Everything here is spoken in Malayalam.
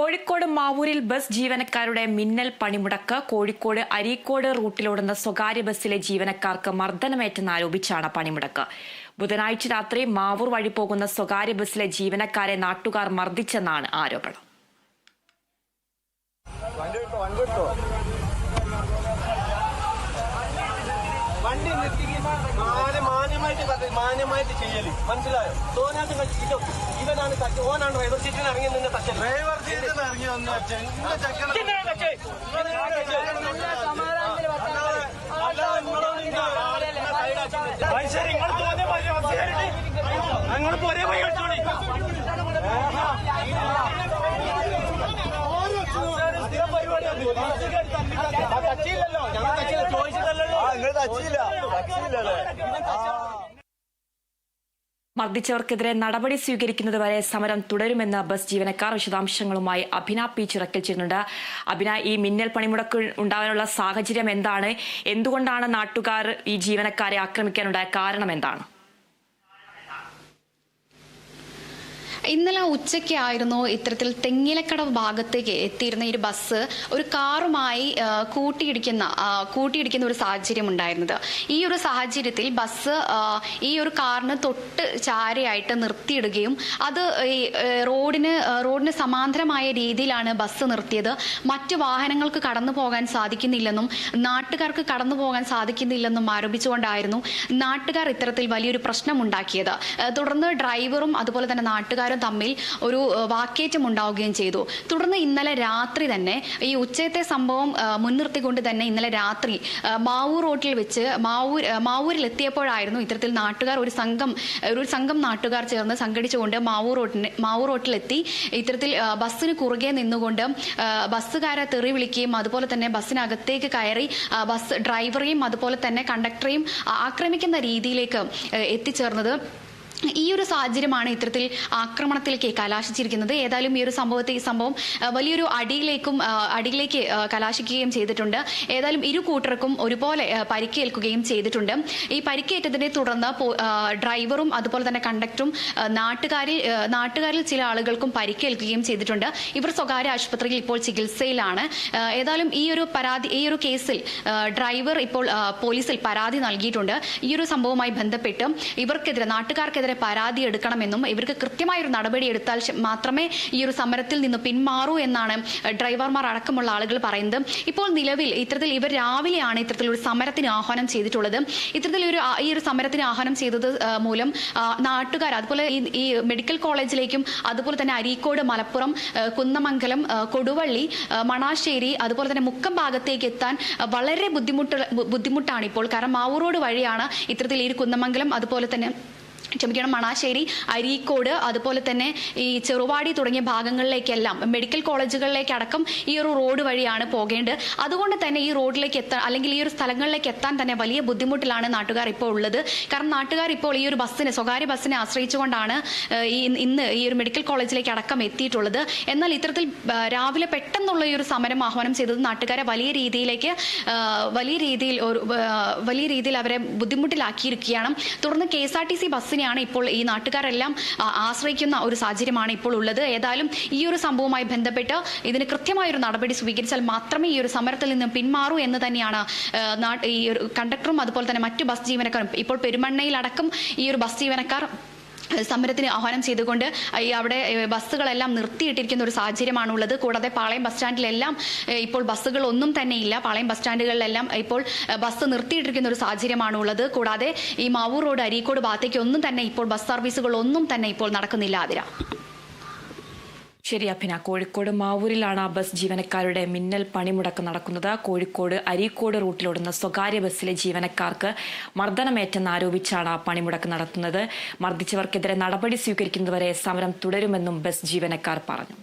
കോഴിക്കോട് മാവൂരിൽ ബസ് ജീവനക്കാരുടെ മിന്നൽ പണിമുടക്ക്. കോഴിക്കോട് അരീക്കോട് റൂട്ടിലോടുന്ന സ്വകാര്യ ബസ്സിലെ ജീവനക്കാർക്ക് മർദ്ദനമേറ്റെന്നാരോപിച്ചാണ് പണിമുടക്ക്. ബുധനാഴ്ച രാത്രി മാവൂർ വഴി പോകുന്ന സ്വകാര്യ ബസ്സിലെ ജീവനക്കാരെ നാട്ടുകാർ മർദ്ദിച്ചെന്നാണ് ആരോപണം. വണ്ടി നിർത്തിക്കുന്ന വണ്ടി മാന്യമായിട്ട് പറ- മാന്യമായിട്ട് ചെയ്യൽ മനസ്സിലായോ തോന്നാത്ത ഇത് ഇവനാണ് തച്ച് ഓനാണ് ഡ്രൈവർ സീറ്റിൽ ഇറങ്ങി നിന്ന് തച്ചത് ഡ്രൈവർ സീറ്റിൽ ഇറങ്ങി വന്ന് അങ്ങോട്ട് ഒരേ പോയി കളിച്ചോളി തച്ചില്ലല്ലോ ഞങ്ങൾ തച്ചില്ല ചോദിച്ചിട്ടല്ലോ നിങ്ങൾ തച്ചില്ല തച്ചില്ലല്ലേ മർദ്ദിച്ചവർക്കെതിരെ നടപടി സ്വീകരിക്കുന്നതുവരെ സമരം തുടരുമെന്ന് ബസ് ജീവനക്കാർ വിശദാംശങ്ങളുമായി അഭിന പി ചിറക്കൽ ചെയ്യുന്നുണ്ട്. അഭിന ഈ മിന്നൽ പണിമുടക്ക് ഉണ്ടാകാനുള്ള സാഹചര്യം എന്താണ്? എന്തുകൊണ്ടാണ് നാട്ടുകാർ ഈ ജീവനക്കാരെ ആക്രമിക്കാനുണ്ടായ കാരണം എന്താണ്? ഇന്നലെ ഉച്ചയ്ക്കായിരുന്നു ഇത്തരത്തിൽ തെങ്ങിലക്കടവ് ഭാഗത്തേക്ക് എത്തിയിരുന്ന ഈ ബസ് ഒരു കാറുമായി കൂട്ടിയിടിക്കുന്ന കൂട്ടിയിടിക്കുന്ന ഒരു സാഹചര്യം ഉണ്ടായിരുന്നത്. ഈ ഒരു സാഹചര്യത്തിൽ ബസ് ഈ ഒരു കാറിന് തൊട്ട് ചാരയായിട്ട് നിർത്തിയിടുകയും അത് റോഡിന് റോഡിന് സമാന്തരമായ രീതിയിലാണ് ബസ് നിർത്തിയത്. മറ്റു വാഹനങ്ങൾക്ക് കടന്നു പോകാൻ സാധിക്കുന്നില്ലെന്നും നാട്ടുകാർക്ക് കടന്നു പോകാൻ സാധിക്കുന്നില്ലെന്നും ആരോപിച്ചുകൊണ്ടായിരുന്നു നാട്ടുകാർ ഇത്തരത്തിൽ വലിയൊരു പ്രശ്നമുണ്ടാക്കിയത് തുടർന്ന് ഡ്രൈവറും അതുപോലെ തന്നെ നാട്ടുകാരും തമ്മിൽ ഒരു വാക്കേറ്റം ഉണ്ടാവുകയും ചെയ്തു. തുടർന്ന് ഇന്നലെ രാത്രി തന്നെ ഈ ഉച്ചയത്തെ സംഭവം മുൻനിർത്തിക്കൊണ്ട് തന്നെ ഇന്നലെ രാത്രി മാവൂർ റോട്ടിൽ വെച്ച് മാവൂർ മാവൂരിൽ എത്തിയപ്പോഴായിരുന്നു ഇത്തരത്തിൽ നാട്ടുകാർ ഒരു സംഘം ഒരു സംഘം നാട്ടുകാർ ചേർന്ന് സംഘടിച്ചുകൊണ്ട് മാവൂർ റോട്ടിന് മാവൂർ റോട്ടിലെത്തി. ഇത്തരത്തിൽ ബസ്സിന് കുറുകെ നിന്നുകൊണ്ട് ബസ്സുകാരെ തെറി വിളിക്കുകയും അതുപോലെ തന്നെ ബസ്സിനകത്തേക്ക് കയറി ബസ് ഡ്രൈവറെയും അതുപോലെ തന്നെ കണ്ടക്ടറെയും ആക്രമിക്കുന്ന രീതിയിലേക്ക് എത്തിച്ചേർന്നത് ഈ ഒരു സാഹചര്യമാണ് ഇത്തരത്തിൽ ആക്രമണത്തിലേക്ക് കലാശിച്ചിരിക്കുന്നത്. ഏതായാലും ഈ ഒരു സംഭവത്തെ ഈ സംഭവം വലിയൊരു അടിയിലേക്കും അടിയിലേക്ക് കലാശിക്കുകയും ചെയ്തിട്ടുണ്ട്. ഏതായാലും ഇരു കൂട്ടർക്കും ഒരുപോലെ പരിക്കേൽക്കുകയും ചെയ്തിട്ടുണ്ട്. ഈ പരിക്കേറ്റതിനെ തുടർന്ന് ഡ്രൈവറും അതുപോലെ തന്നെ കണ്ടക്ടറും നാട്ടുകാരിൽ നാട്ടുകാരിൽ ചില ആളുകൾക്കും പരിക്കേൽക്കുകയും ചെയ്തിട്ടുണ്ട്. ഇവർ സ്വകാര്യ ആശുപത്രിയിൽ ഇപ്പോൾ ചികിത്സയിലാണ്. ഏതായാലും ഈ ഒരു പരാതി ഈ ഒരു കേസിൽ ഡ്രൈവർ ഇപ്പോൾ പോലീസിൽ പരാതി നൽകിയിട്ടുണ്ട്. ഈ ഒരു സംഭവവുമായി ബന്ധപ്പെട്ട് ഇവർക്കെതിരെ നാട്ടുകാർക്കെതിരെ പരാതി എടുക്കണമെന്നും ഇവർക്ക് കൃത്യമായ ഒരു നടപടി എടുത്താൽ മാത്രമേ ഈ ഒരു സമരത്തിൽ നിന്ന് പിന്മാറൂ എന്നാണ് ഡ്രൈവർമാർ അടക്കമുള്ള ആളുകൾ പറയുന്നത്. ഇപ്പോൾ നിലവിൽ ഇത്തരത്തിൽ ഇവർ രാവിലെയാണ് ഇത്തരത്തിൽ ഒരു സമരത്തിന് ആഹ്വാനം ചെയ്തിട്ടുള്ളത്. ഇത്തരത്തിൽ ഒരു ഈ ഒരു സമരത്തിന് ആഹ്വാനം ചെയ്തത് മൂലം നാട്ടുകാർ അതുപോലെ ഈ മെഡിക്കൽ കോളേജിലേക്കും അതുപോലെ തന്നെ അരീക്കോട് മലപ്പുറം കുന്നമംഗലം കൊടുവള്ളി മണാശ്ശേരി അതുപോലെ തന്നെ മുക്കം ഭാഗത്തേക്ക് എത്താൻ വളരെ ബുദ്ധിമുട്ട് ബുദ്ധിമുട്ടാണ് ഇപ്പോൾ. കാരണം മാവൂർ റോഡ് വഴിയാണ് ഇത്തരത്തിൽ ഈ കുന്നമംഗലം അതുപോലെ തന്നെ ക്ഷമിക്കണം മണാശ്ശേരി അരീക്കോട് അതുപോലെ തന്നെ ഈ ചെറുവാടി തുടങ്ങിയ ഭാഗങ്ങളിലേക്കെല്ലാം മെഡിക്കൽ കോളേജുകളിലേക്കടക്കം ഈ ഒരു റോഡ് വഴിയാണ് പോകേണ്ടത്. അതുകൊണ്ട് തന്നെ ഈ റോഡിലേക്ക് എത്താൻ അല്ലെങ്കിൽ ഈ ഒരു സ്ഥലങ്ങളിലേക്ക് എത്താൻ തന്നെ വലിയ ബുദ്ധിമുട്ടിലാണ് നാട്ടുകാർ ഇപ്പോൾ ഉള്ളത്. കാരണം നാട്ടുകാർ ഇപ്പോൾ ഈ ഒരു ബസ്സിനെ സ്വകാര്യ ബസ്സിനെ ആശ്രയിച്ചുകൊണ്ടാണ് ഈ ഇന്ന് ഈ ഒരു മെഡിക്കൽ കോളേജിലേക്ക് അടക്കം എത്തിയിട്ടുള്ളത്. എന്നാൽ ഇത്തരത്തിൽ രാവിലെ പെട്ടെന്നുള്ള ഈ ഒരു സമരം ആഹ്വാനം ചെയ്തത് നാട്ടുകാരെ വലിയ രീതിയിലേക്ക് വലിയ രീതിയിൽ ഒരു വലിയ രീതിയിൽ അവരെ ബുദ്ധിമുട്ടിലാക്കിയിരിക്കുകയാണ്. തുടർന്ന് K S R T C ബസ്സിനെയാണ് ഇപ്പോൾ ഈ നാട്ടുകാരെല്ലാം ആശ്രയിക്കുന്ന ഒരു സാഹചര്യമാണ് ഇപ്പോൾ ഉള്ളത്. ഏതായാലും ഈ ഒരു സംഭവവുമായി ബന്ധപ്പെട്ട് ഇതിന് കൃത്യമായ ഒരു നടപടി സ്വീകരിച്ചാൽ മാത്രമേ ഈ ഒരു സമരത്തിൽ നിന്ന് പിന്മാറൂ എന്ന് തന്നെയാണ് ഈ ഒരു കണ്ടക്ടറും അതുപോലെ തന്നെ മറ്റു ബസ് ജീവനക്കാരും ഇപ്പോൾ പെരുമണ്ണയിലടക്കം ഈ ഒരു ബസ് ജീവനക്കാർ സമരത്തിന് ആഹ്വാനം ചെയ്തുകൊണ്ട് ഈ അവിടെ ബസ്സുകളെല്ലാം നിർത്തിയിട്ടിരിക്കുന്ന ഒരു സാഹചര്യമാണുള്ളത്. കൂടാതെ പാളയം ബസ് സ്റ്റാൻഡിലെല്ലാം ഇപ്പോൾ ബസ്സുകൾ ഒന്നും തന്നെ ഇല്ല പാളയം ബസ് സ്റ്റാൻഡുകളിലെല്ലാം ഇപ്പോൾ ബസ് നിർത്തിയിട്ടിരിക്കുന്ന ഒരു സാഹചര്യമാണുള്ളത്. കൂടാതെ ഈ മാവൂർ റോഡ് അരീക്കോട് ഭാഗത്തേക്ക് ഒന്നും തന്നെ ഇപ്പോൾ ബസ് സർവീസുകൾ ഒന്നും തന്നെ ഇപ്പോൾ നടക്കുന്നില്ല ആതിര. ശരി അഭിന. കോഴിക്കോട് മാവൂരിലാണ് ബസ് ജീവനക്കാരുടെ മിന്നൽ പണിമുടക്ക് നടക്കുന്നത്. കോഴിക്കോട് അരീക്കോട് റൂട്ടിലോടുന്ന സ്വകാര്യ ബസ്സിലെ ജീവനക്കാർക്ക് മർദ്ദനമേറ്റെന്നാരോപിച്ചാണ് ആ പണിമുടക്ക് നടത്തുന്നത്. മർദ്ദിച്ചവർക്കെതിരെ നടപടി സ്വീകരിക്കുന്നതുവരെ സമരം തുടരുമെന്നും ബസ് ജീവനക്കാർ പറഞ്ഞു.